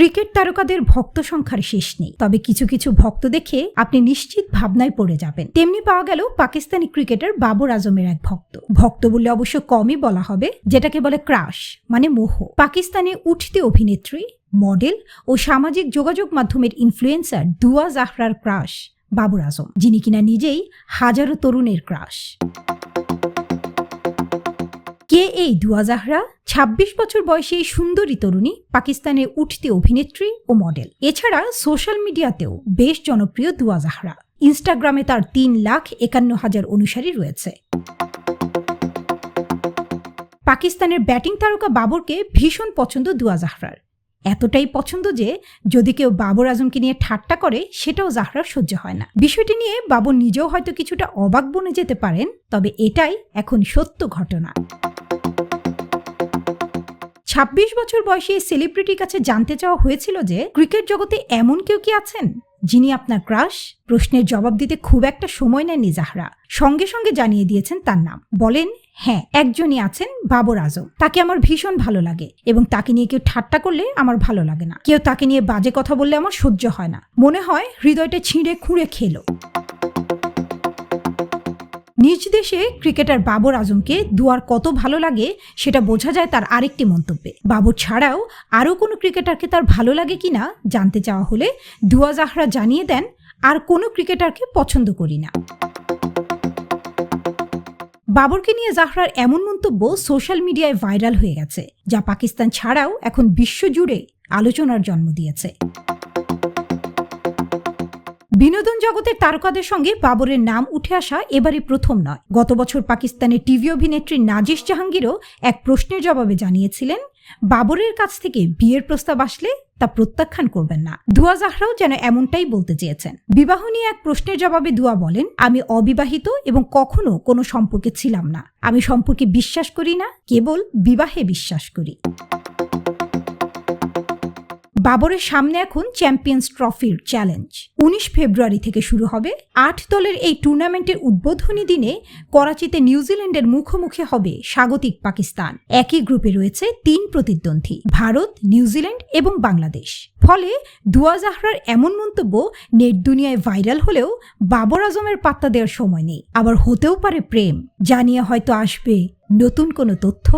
Cricket তারকাদের ভক্ত সংখ্যার শেষ নেই। তবে কিছু কিছু ভক্ত দেখে আপনি নিশ্চিত ভাবনায় পড়ে যাবেন। তেমনি পাওয়া গেল পাকিস্তানি ক্রিকেটার বাবর আজমের এক ভক্ত। ভক্ত বললে অবশ্য কমই বলা হবে, যেটাকে বলে ক্রাশ মানে মোহ। পাকিস্তানে উঠতি অভিনেত্রী, মডেল ও সামাজিক যোগাযোগ মাধ্যমের ইনফ্লুয়েন্সার দুয়া জাহরার ক্রাশ বাবর আজম, যিনি কিনা নিজেই হাজারো তরুণের ক্রাশ। কে এই দুয়া জাহরা ২৬ বছর বয়সী এই সুন্দরী তরুণী পাকিস্তানের উঠতি অভিনেত্রী ও মডেল। এছাড়া সোশ্যাল মিডিয়াতেও বেশ জনপ্রিয় দুয়া জাহরা ইনস্টাগ্রামে তার তিন লাখ একান্ন হাজার অনুসারী রয়েছে। পাকিস্তানের ব্যাটিং তারকা বাবরকে ভীষণ পছন্দ দুয়া জাহরার এতটাই পছন্দ যে যদি কেউ বাবর আজমকে নিয়ে ঠাট্টা করে, সেটাও জাহরার সহ্য হয় না। বিষয়টি নিয়ে বাবর নিজেও হয়তো কিছুটা অবাক বনে যেতে পারেন, তবে এটাই এখন সত্য ঘটনা। ছাব্বিশ বছর বয়সী এই সেলিব্রিটির কাছে জানতে চাওয়া হয়েছিল যে ক্রিকেট জগতে এমন কেউ কি আছেন? যিনি আপনার ক্রাশ প্রশ্নের জবাব দিতে খুব একটা সময় নেননি জাহরা। সঙ্গে সঙ্গে জানিয়ে দিয়েছেন তার নাম। বলেন হ্যাঁ একজনই আছেন বাবর আজম। তাকে আমার ভীষণ ভালো লাগে এবং তাকে নিয়ে কেউ ঠাট্টা করলে আমার ভালো লাগে না। কেউ তাকে নিয়ে বাজে কথা বললে আমার সহ্য হয় না। মনে হয় হৃদয়টা ছিঁড়ে খুঁড়ে খেলো। নিজ দেশে ক্রিকেটার বাবর আজমকে দুয়ার কত ভালো লাগে সেটা বোঝা যায় তার আরেকটি মন্তব্যে। বাবর ছাড়াও আরও কোনো ক্রিকেটারকে তার ভালো লাগে কিনা জানতে চাওয়া হলে দুয়া জাহরা জানিয়ে দেন, আর কোনো ক্রিকেটারকে পছন্দ করি না। বাবরকে নিয়ে জাহরার এমন মন্তব্য সোশ্যাল মিডিয়ায় ভাইরাল হয়ে গেছে, যা পাকিস্তান ছাড়াও এখন বিশ্বজুড়ে আলোচনার জন্ম দিয়েছে। বিনোদন জগতের তারকাদের সঙ্গে বাবরের নাম উঠে আসা এবারই প্রথম নয়। গত বছর পাকিস্তানের টিভি অভিনেত্রী নাজিস জাহাঙ্গীরও এক প্রশ্নের জবাবে জানিয়েছিলেন, বাবরের কাছ থেকে বিয়ের প্রস্তাব আসলে তা প্রত্যাখ্যান করবেন না। দুয়া জাহরাও যেন এমনটাই বলতে চেয়েছেন। বিবাহ নিয়ে এক প্রশ্নের জবাবে দুয়া বলেন, আমি অবিবাহিত এবং কখনো কোনো সম্পর্কে ছিলাম না। আমি সম্পর্কে বিশ্বাস করি না, কেবল বিবাহে বিশ্বাস করি। বাবরের সামনে এখন চ্যাম্পিয়ন্স ট্রফির চ্যালেঞ্জ। উনিশ ফেব্রুয়ারি থেকে শুরু হবে আট দলের এই টুর্নামেন্টের উদ্বোধনী দিনে করাচিতে নিউজিল্যান্ডের মুখোমুখি হবে স্বাগতিক পাকিস্তান। একই গ্রুপে রয়েছে তিন প্রতিদ্বন্দ্বী, ভারত, নিউজিল্যান্ড এবং বাংলাদেশ। ফলে দুয়া জাহরার এমন মন্তব্য নেট দুনিয়ায় ভাইরাল হলেও বাবর আজমের পাত্তা দেওয়ার সময় নেই। আবার হতেও পারে প্রেম। জানিয়ে হয়তো আসবে নতুন কোনো তথ্য।